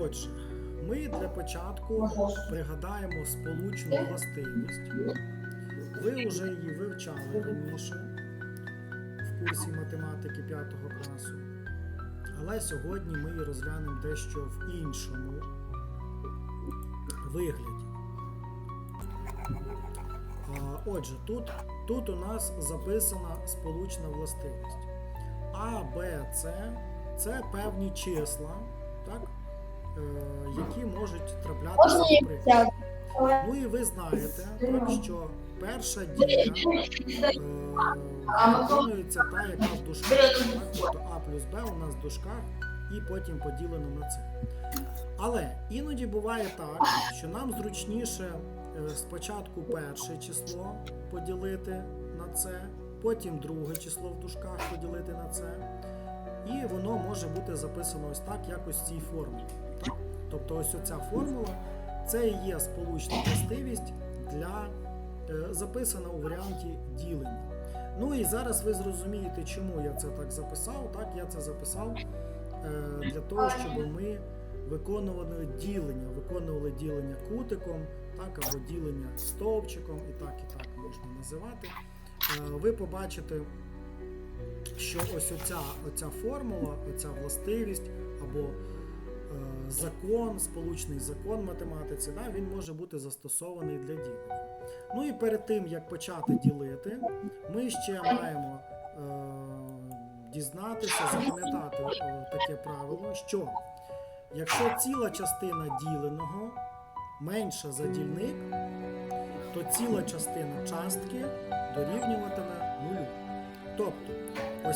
Отже, ми для початку пригадаємо сполучну властивість. Ви вже її вивчали раніше в курсі математики 5 класу. Але сьогодні ми її розглянемо дещо в іншому вигляді. Отже, тут, тут у нас записана сполучна властивість. А, Б, С це певні числа, так? Е, які можуть траплятися сяду? Ну і ви знаєте, так, що перша дія е, виконується та, яка в дужках, тобто А плюс Б у нас в дужках і потім поділено на це. Але іноді буває так, що нам зручніше е, спочатку перше число поділити на це, потім друге число в дужках поділити на це. І воно може бути записано ось так, якось в цій формулі. Так? Тобто ось оця формула це і є сполучна властивість для е, записана у варіанті ділення. Ну і зараз ви зрозумієте, чому я це так записав. Так, я це записав е, для того, щоб ми виконували ділення, виконували ділення кутиком, так, або ділення стовпчиком, і так, і так можна називати. Е, ви побачите, що ось оця, оця формула, оця властивість або е, закон, сполучний закон математиці, да, він може бути застосований для ділення. Ну і перед тим, як почати ділити, ми ще маємо е, дізнатися, запам'ятати е, таке правило, що якщо ціла частина діленого менша за дільник, то ціла частина частки дорівнюватиме нулю.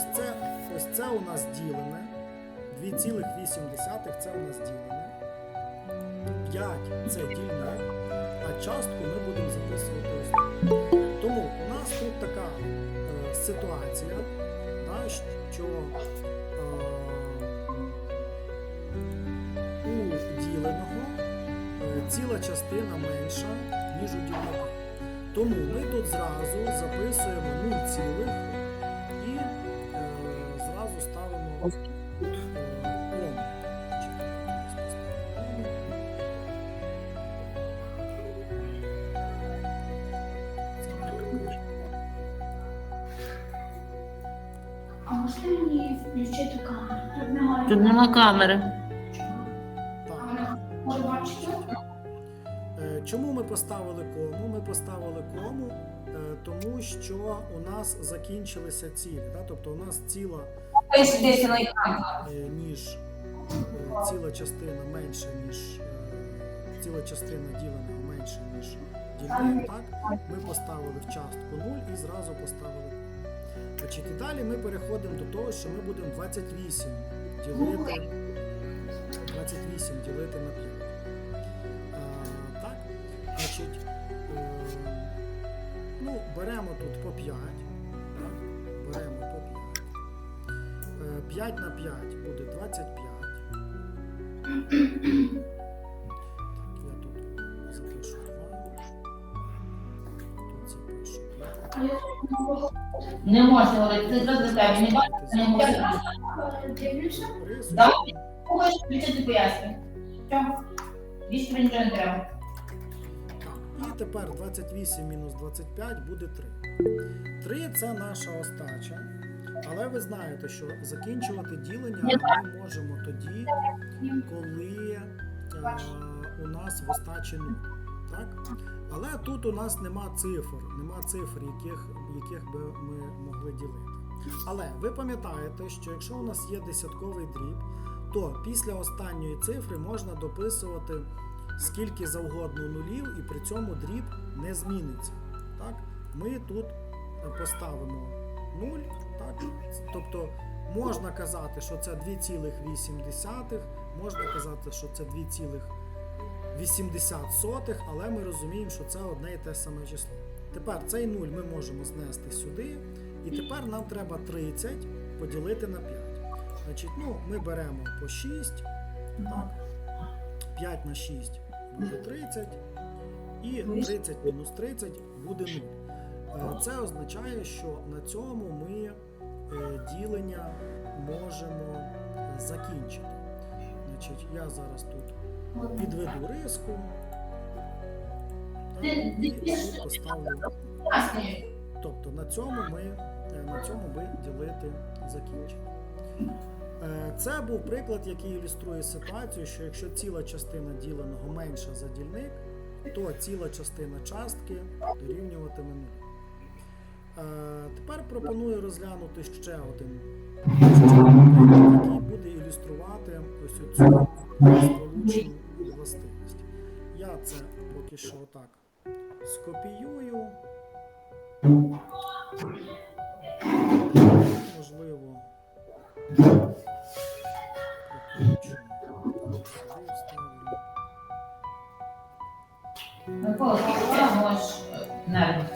Ось це, ось це у нас ділене, 2,8 це у нас ділене, 5 це дільник, а частку ми будемо записувати ось. Тому у нас тут така е, ситуація, да, що е, у діленого е, ціла частина менша, ніж у дільника. Тому ми тут зразу записуємо 0 е, кому. А можна мені включити камеру? Тут нема камери. Може бачити? Е, Чому ми поставили кому? Ми поставили кому, е, тому що у нас закінчилися цілі. Да? Тобто у нас ціла Десь на е, ніж е, ціла частина менша, ніж е, ціла частина діленого менша, ніж дільник. Так? Ми поставили в частку 0 і зразу поставили. Значить, і далі ми переходимо до того, що ми будемо 28 ділити, 28 ділити на 5. Так, значить, ну, беремо тут по 5. 5 на 5 буде 25. Так, я тут запишу 2. Тут запишу 5. Не можна говорити, ти зразу. Не бачиш, не можна. Дивлюся. Да? Хочеш включити пояснення. Чому? Більше тобі нічого не треба. Так, і тепер 28 мінус 25 буде 3. 3 це наша остача. Але ви знаєте, що закінчувати ділення ми можемо тоді, коли е, у нас в остачі 0. Так? Але тут у нас нема цифр, нема цифр, яких, яких би ми могли ділити. Але ви пам'ятаєте, що якщо у нас є десятковий дріб, то після останньої цифри можна дописувати скільки завгодно нулів, і при цьому дріб не зміниться. Так? Ми тут е, поставимо 0, так? тобто можна казати, що це 2,8, можна казати, що це 2,80, але ми розуміємо, що це одне і те саме число. Тепер цей 0 ми можемо знести сюди, і тепер нам треба 30 поділити на 5. Значить, ну, ми беремо по 6, так? 5 на 6 буде 30, і 30 мінус 30 буде 0. Е, Це означає, що на цьому ми ділення можемо закінчити. Значить, я зараз тут підведу риску. І поставлю. Тобто на цьому ми, е, на цьому ми ділити закінчимо. Е, Це був приклад, який ілюструє ситуацію, що якщо ціла частина діленого менша за дільник, то ціла частина частки дорівнюватиме нулю. Е, Тепер пропоную розглянути ще один, який буде ілюструвати ось цю сполучну властивість. Я це поки що отак скопіюю. Можливо. Микола, можеш е, навіть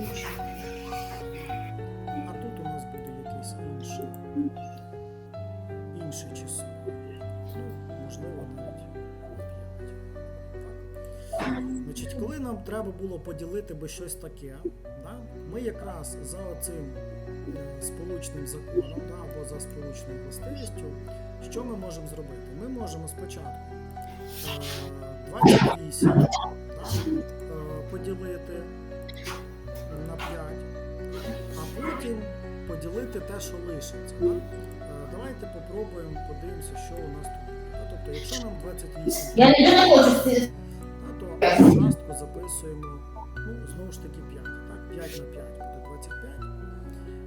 Буде. А тут у нас буде якесь інше, інше число. Ну, можливо, навіть 5. Значить, коли нам треба було поділити би щось таке, да, ми якраз за оцим е, сполучним законом да, або за сполучною властивістю, що ми можемо зробити? Ми можемо спочатку е, 28 да, е, поділити 5, а потім поділити те, що лишиться. Е, Давайте попробуємо, подивимося, що у нас тут. Тобто, якщо нам 28 Я не то частку записуємо, ну, знову ж таки 5. Так? 5 на 5 буде 25.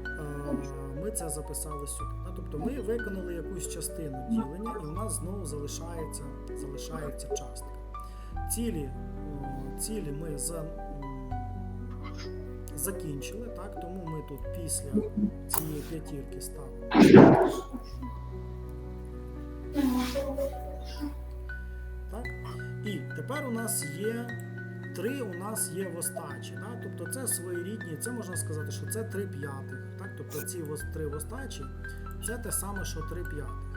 Е, Ми це записали сюди. Тобто ми виконали якусь частину ділення, і у нас знову залишається, залишається частка. Цілі, цілі ми за, закінчили, так? тому ми тут після цієї п'ятірки ставимо. Так? І тепер у нас є три у нас є в остачі. Да? Тобто це своєрідні, це можна сказати, що це три п'ятих. Так? Тобто ці три в остачі це те саме, що три п'ятих.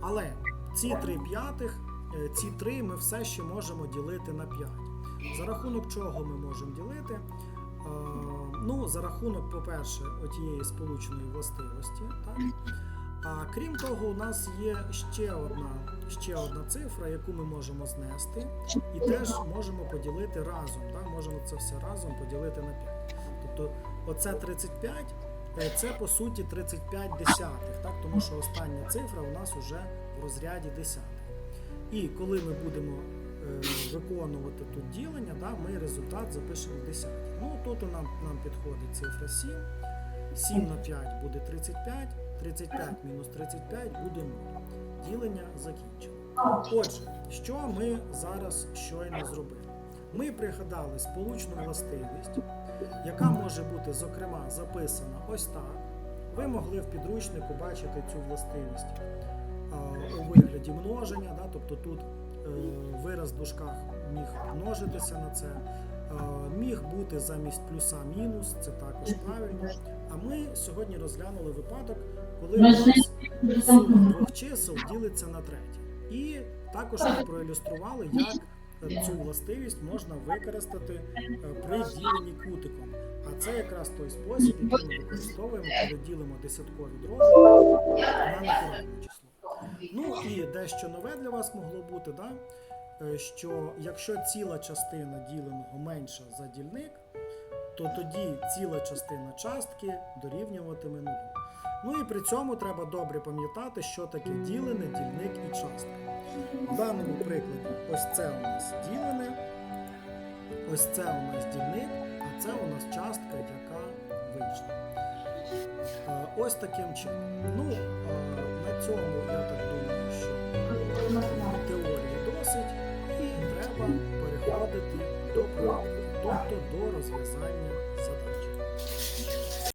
Але ці три п'ятих, е, ці три ми все ще можемо ділити на 5. За рахунок чого ми можемо ділити? Е, Ну, за рахунок, по-перше, отієї сполученої властивості. Так? А крім того, у нас є ще одна, ще одна цифра, яку ми можемо знести, і теж можемо поділити разом. Да? Можемо це все разом поділити на 5. Тобто, оце 35, е, це по суті 35 десятих, так? тому що остання цифра у нас вже в розряді десятих. І коли ми будемо виконувати тут ділення, да, ми результат запишемо в десяті. Ну, тут нам, нам підходить цифра 7. 7 на 5 буде 35, 35 мінус 35 буде 0. Ділення закінчено. Отже, що ми зараз щойно зробили? Ми пригадали сполучну властивість, яка може бути, зокрема, записана ось так. Ви могли в підручнику бачити цю властивість а, у вигляді множення, да, тобто тут е, вираз в дужках міг множитися на це, е, міг бути замість плюса мінус, це також правильно. А ми сьогодні розглянули випадок, коли у нас сума двох чисел ділиться на третє. І також ми проілюстрували, як е, цю властивість можна використати е, при діленні кутиком. А це якраз той спосіб, який ми використовуємо, коли ділимо десяткові дроби на натуральне число. Ну і дещо нове для вас могло бути, да? е, що якщо ціла частина діленого менша за дільник, то тоді ціла частина частки дорівнюватиме нулю. Ну і при цьому треба добре пам'ятати, що таке ділене, дільник і частка. В даному прикладі ось це у нас ділене, ось це у нас дільник, а це у нас частка, яка вийшла. ось таким чином. Ну, на цьому я так думаю, що теорії досить, і треба переходити до практики, тобто до розв'язання задач.